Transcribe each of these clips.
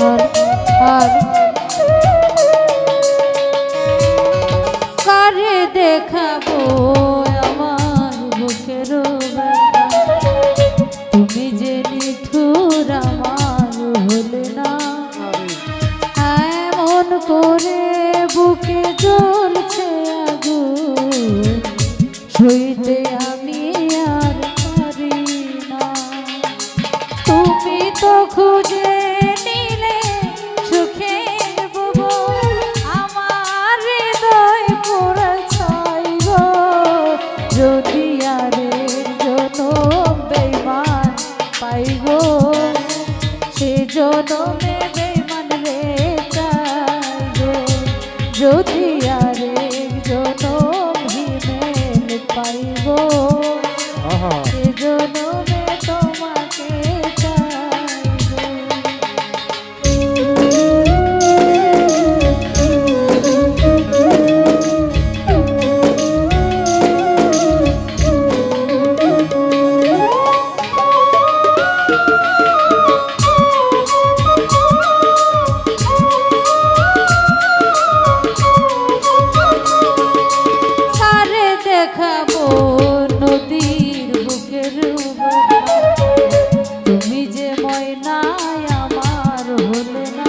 আর আর কারে দেখাবো আমার ব্যথা? তুমি যে নিঠুর আমার হলে না। এমন করে বুকে জ্বলছে আগুন। সইতে আমি আর পারি না। তুমি তো খুঁজে যদি আরে জনম বেমান পাইব সে জনমে বেমান রে চাইব যদি আরে জনম হিমেল পাইব আহা তুমি যে ময়নায় আমার হলে না।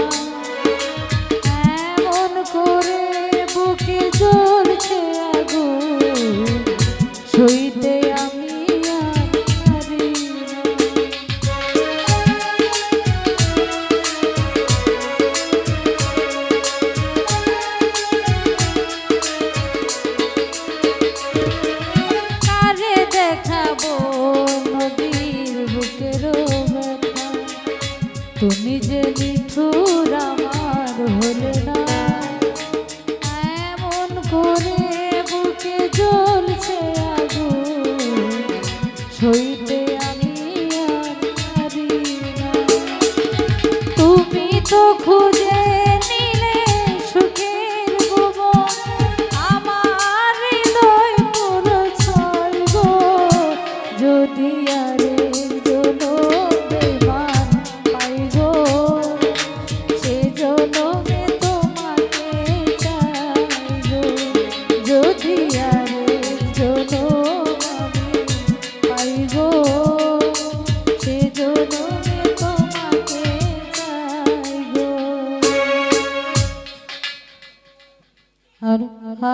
তুমি যে নিঠুর আমার হলে না, এমন করে বুকে জ্বলছে আগুন, সইতে আমি তুমি তো খুঁজে যদি আরে हर